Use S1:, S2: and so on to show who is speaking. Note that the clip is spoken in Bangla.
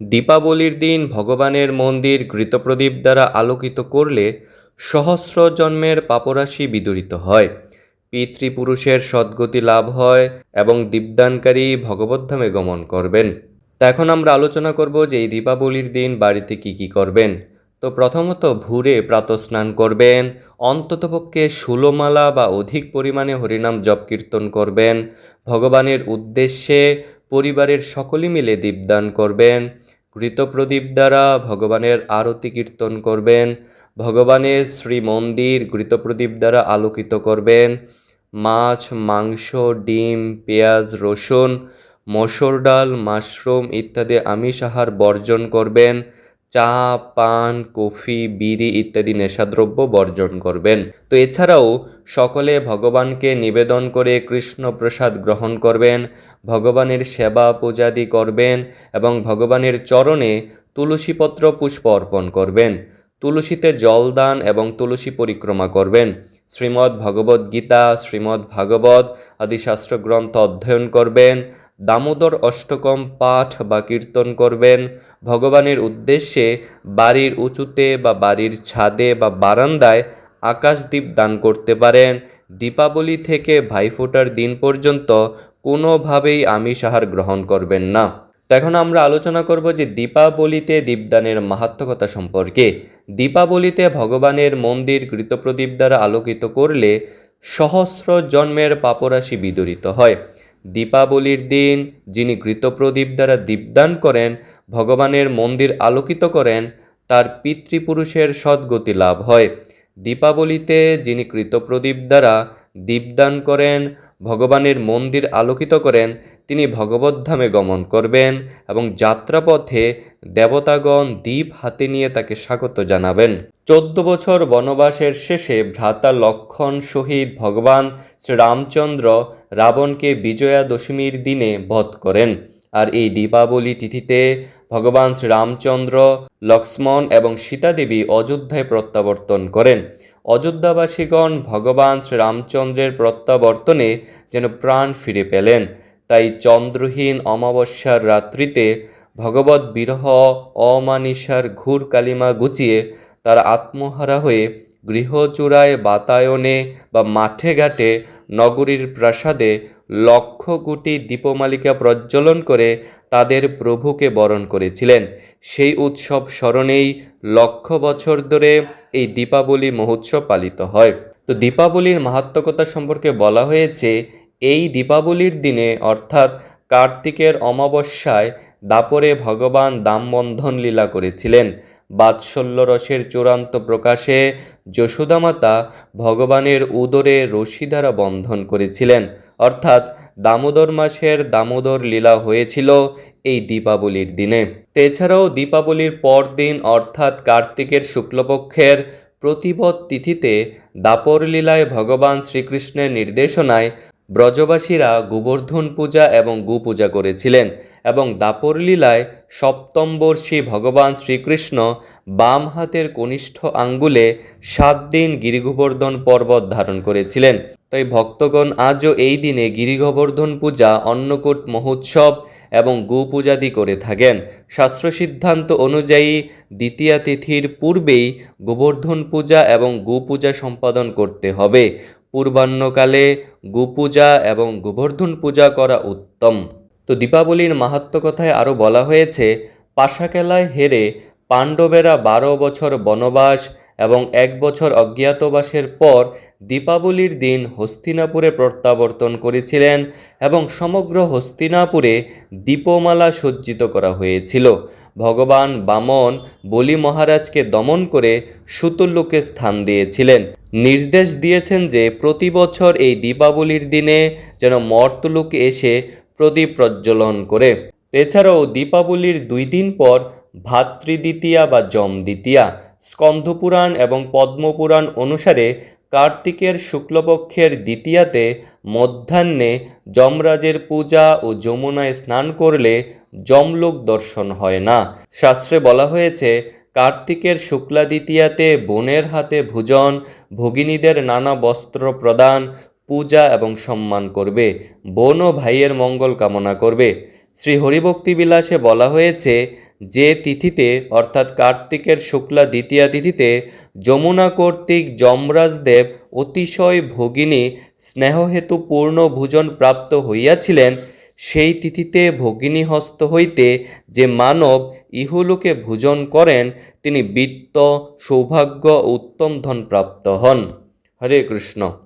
S1: দীপাবলির দিন ভগবানের মন্দির ঘৃতপ্রদীপ দ্বারা আলোকিত করলে সহস্র জন্মের পাপরাশি বিদরিত হয়। পিতৃপুরুষের সদ্গতি লাভ হয় এবং দীপদানকারী ভগবদ্ধামে গমন করবেন। তা এখন আমরা আলোচনা করব যে এই দীপাবলির দিন বাড়িতে কি কি করবেন। তো প্রথমত ভোরে প্রাতস্নান করবেন, অন্ততপক্ষে ষোলোমালা বা অধিক পরিমাণে হরিনাম জপ কীর্তন করবেন, ভগবানের উদ্দেশ্যে পরিবারের সকলে মিলে দীপদান করবেন ঘৃতপ্রদীপ দ্বারা ভগবানের আরতি কীর্তন করবেন, ভগবানের শ্রী মন্দির ঘৃতপ্রদীপ দ্বারা আলোকিত করবেন, মাছ, মাংস, ডিম, পেঁয়াজ, রসুন, মসুর ডাল, মাশরুম ইত্যাদি আমিষ আহার বর্জন করবেন। চা, পান, কফি, বিড়ি ইত্যাদি নেশাদ্রব্য বর্জন করবেন। তো এছাড়াও সকলে ভগবানকে নিবেদন করে কৃষ্ণ প্রসাদ গ্রহণ করবেন, ভগবানের সেবা পূজাদি করবেন এবং ভগবানের চরণে তুলসীপত্র পুষ্প অর্পণ করবেন। তুলসীতে জল দান এবং তুলসী পরিক্রমা করবেন। শ্রীমদ্ ভগবদ্গীতা শ্রীমদ্ ভাগবত আদি শাস্ত্রগ্রন্থ অধ্যয়ন করবেন। দামোদর অষ্টকম পাঠ বা কীর্তন করবেন। ভগবানের উদ্দেশ্যে বাড়ির উঁচুতে বা বাড়ির ছাদে বা বারান্দায় আকাশদ্বীপ দান করতে পারেন। দীপাবলি থেকে ভাইফোঁটার দিন পর্যন্ত কোনোভাবেই আমিষ আহার গ্রহণ করবেন না। এখন আমরা আলোচনা করব যে দীপাবলিতে দীপদানের মাহাত্মকতা সম্পর্কে। দীপাবলিতে ভগবানের মন্দির কৃতপ্রদীপ দ্বারা আলোকিত করলে সহস্র জন্মের পাপরাশি বিদরিত হয়। দীপাবলির দিন, যিনি কৃতপ্রদীপ দ্বারা দীপদান করেন, ভগবানের মন্দির আলোকিত করেন, তার পিতৃপুরুষের সদ্গতি লাভ হয়। দীপাবলিতে যিনি কৃতপ্রদীপ দ্বারা দীপদান করেন ভগবানের মন্দির আলোকিত করেন, তিনি ভগবদ্ধামে গমন করবেন এবং যাত্রাপথে দেবতাগণ দ্বীপ হাতে নিয়ে তাকে স্বাগত জানাবেন। চোদ্দ বছর বনবাসের শেষে ভ্রাতা লক্ষণ শহীদ ভগবান শ্রীরামচন্দ্র রাবণকে বিজয়া দশমীর দিনে বধ করেন। আর এই দীপাবলি তিথিতে ভগবান শ্রীরামচন্দ্র, লক্ষ্মণ এবং সীতাদেবী অযোধ্যায় প্রত্যাবর্তন করেন। অযোধ্যাবাসীগণ ভগবান শ্রীরামচন্দ্রের প্রত্যাবর্তনে যেন প্রাণ ফিরে পেলেন। তাই চন্দ্রহীন অমাবস্যার রাত্রিতে ভগবত বিরহ, অমানিসার ঘুর কালিমা গুচিয়ে তার আত্মহারা হয়ে গৃহচূড়ায় বাতায়নে বা মাঠে ঘাটে নগরীর প্রাসাদে লক্ষ কোটি দীপমালিকা প্রজ্বলন করে তাদের প্রভুকে বরণ করেছিলেন। সেই উৎসব স্মরণেই লক্ষ বছর ধরে এই দীপাবলি মহোৎসব পালিত হয়। তো দীপাবলির মাহাত্মকতা সম্পর্কে বলা হয়েছে, এই দীপাবলির দিনে অর্থাৎ কার্তিকের অমাবস্যায় দাপরে ভগবান দামবন্ধন লীলা করেছিলেন। বাৎসল্য রসের চূড়ান্ত প্রকাশে যশোদামাতা ভগবানের উদরে রশি দ্বারা বন্ধন করেছিলেন। অর্থাৎ দামোদর মাসের দামোদর লীলা হয়েছিল এই দীপাবলির দিনে। এছাড়াও দীপাবলির পরদিন অর্থাৎ কার্তিকের শুক্লপক্ষের প্রতিপদ তিথিতে দাপর লীলায় ভগবান শ্রীকৃষ্ণের নির্দেশনায় ব্রজবাসীরা গোবর্ধন পূজা এবং গো পূজা করেছিলেন এবং দাপর লীলায় সপ্তম ভগবান শ্রীকৃষ্ণ বাম হাতের কনিষ্ঠ আঙ্গুলে সাত দিন গিরিগোবর্ধন পর্বত ধারণ করেছিলেন। তাই ভক্তগণ আজও এই দিনে গিরিগোবর্ধন পূজা, অন্নকূট মহোৎসব এবং গো পূজাদি করে থাকেন। শাস্ত্র সিদ্ধান্ত অনুযায়ী দ্বিতীয়া তিথির পূর্বেই গোবর্ধন পূজা এবং গো পূজা সম্পাদন করতে হবে। পূর্বাহ্নকালে গোপূজা এবং গোবর্ধন পূজা করা উত্তম। তো দীপাবলির মাহাত্ম কথায় আরও বলা হয়েছে, পাশাকেলায় হেরে পাণ্ডবেরা বারো বছর বনবাস এবং এক বছর অজ্ঞাতবাসের পর দীপাবলির দিন হস্তিনাপুরে প্রত্যাবর্তন করেছিলেন এবং সমগ্র হস্তিনাপুরে দীপমালা সজ্জিত করা হয়েছিল। ভগবান বামন বলি মহারাজকে দমন করে সুতুল্লুকে স্থান দিয়েছিলেন। নির্দেশ দিয়েছেন যে প্রতি বছর এই দীপাবলির দিনে যেন মর্তলোক এসে প্রদীপ প্রজ্বলন করে। এছাড়াও দীপাবলির দুই দিন পর ভাতৃদ্বিতীয়া বা যম দ্বিতীয়া। স্কন্ধপুরাণ এবং পদ্মপুরাণ অনুসারে কার্তিকের শুক্লপক্ষের দ্বিতীয়াতে মধ্যাহ্নে যমরাজের পূজা ও যমুনায় স্নান করলে যমলোক দর্শন হয় না। শাস্ত্রে বলা হয়েছে, কার্তিকের শুক্লা দ্বিতীয়াতে বোনের হাতে ভোজন, ভগিনীদের নানা বস্ত্র প্রদান, পূজা এবং সম্মান করবে, বোন ও ভাইয়ের মঙ্গল কামনা করবে। শ্রী হরিভক্তি বিলাসে বলা হয়েছে যে তিথিতে, অর্থাৎ কার্তিকের শুক্লা দ্বিতীয়া তিথিতে, যমুনা কর্তৃক যমরাজদেব অতিশয় ভগিনী স্নেহহেতু পূর্ণ ভোজন প্রাপ্ত হইয়াছিলেন, সেই তিথিতে ভগিনী হস্ত হইতে যে মানব ইহলোকে ভোজন করেন, তিনি বিত্ত, সৌভাগ্য উত্তম ধন প্রাপ্ত হন। হরে কৃষ্ণ।